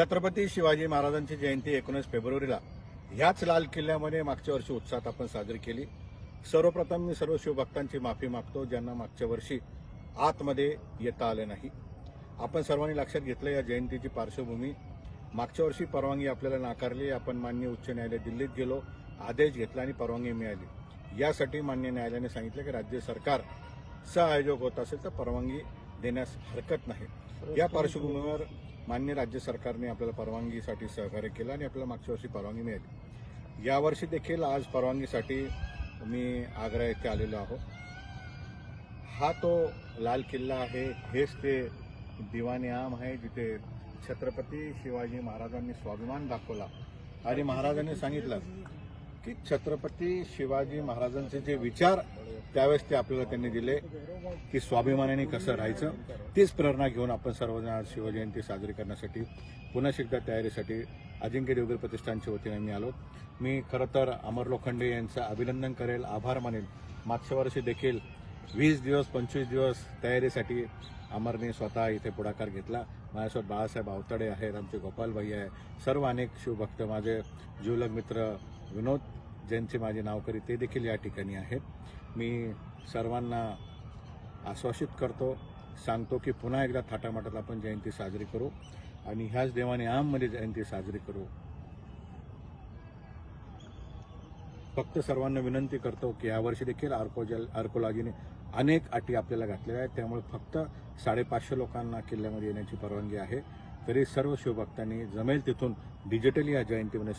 छत्रपती शिवाजी महाराजांची जयंती एकोणीस फेब्रुवारीला. ह्याच लाल किल्ल्यामध्ये मागच्या वर्षी उत्साहात आपण साजरी केली. सर्वप्रथम मी सर्व शिवभक्तांची माफी मागतो ज्यांना मागच्या वर्षी आतमध्ये येता आले नाही. आपण सर्वांनी लक्षात घेतलं या जयंतीची पार्श्वभूमी. मागच्या वर्षी परवानगी आपल्याला नाकारली आपण मान्य उच्च न्यायालय दिल्लीत गेलो आदेश घेतला आणि परवानगी मिळाली. यासाठी मान्य न्यायालयाने सांगितलं की राज्य सरकार सहआयोजक होत असेल तर परवानगी देण्यास हरकत नाही. या पार्श्वभूमीवर मान्य राज्य सरकारने आपल्याला परवानगीसाठी सहकार्य केलं आणि आपल्याला मागच्या वर्षी परवानगी मिळाली. यावर्षी देखील आज परवानगीसाठी मी आग्रा येथे आलेलो आहो हा तो लाल किल्ला आहे हेच ते दिवाणी आम आहे जिथे छत्रपती शिवाजी महाराजांनी स्वाभिमान दाखवला आणि महाराजांनी सांगितलं की छत्रपती शिवाजी महाराजांचे जे विचार त्यावेळेस ते आपल्याला त्यांनी दिले की स्वाभिमानाने कसं राहायचं तीच प्रेरणा घेऊन आपण सर्वजण शिवजयंती साजरी करण्यासाठी पुन्हा एकदा तयारीसाठी अजिंक्य देवगिरी प्रतिष्ठानच्या वतीने मी आलो. मी खरं तर अमर लोखंडे यांचं अभिनंदन करेल आभार मानेल मागच्या वर्षी देखील वीस दिवस पंचवीस दिवस तयारीसाठी अमरने स्वतः इथे पुढाकार घेतला. माझ्यासोबत बाळासाहेब आवताडे आहेत आमचे गोपालभाई आहे सर्व अनेक शिवभक्त माझे जीवलग मित्र विनोद ज्यांचे माझे नाव करी ते देखील या ठिकाणी आहेत. मी सर्वांना आश्वासित करतो सांगतो की पुन्हा एकदा थाटामाटात आपण जयंती साजरी करू आणि ह्याच देवाने आममध्ये जयंती साजरी करू. फक्त सर्वांना विनंती करतो की यावर्षी देखील आर्कोजल आर्कोलॉजीने अनेक अटी आपल्याला घातलेल्या आहेत. त्यामुळे फक्त साडेपाचशे लोकांना किल्ल्यामध्ये येण्याची परवानगी आहे. तरी सर्व शिवभक्तांनी जमेल तिथून डिजिटली या जयंतीमध्ये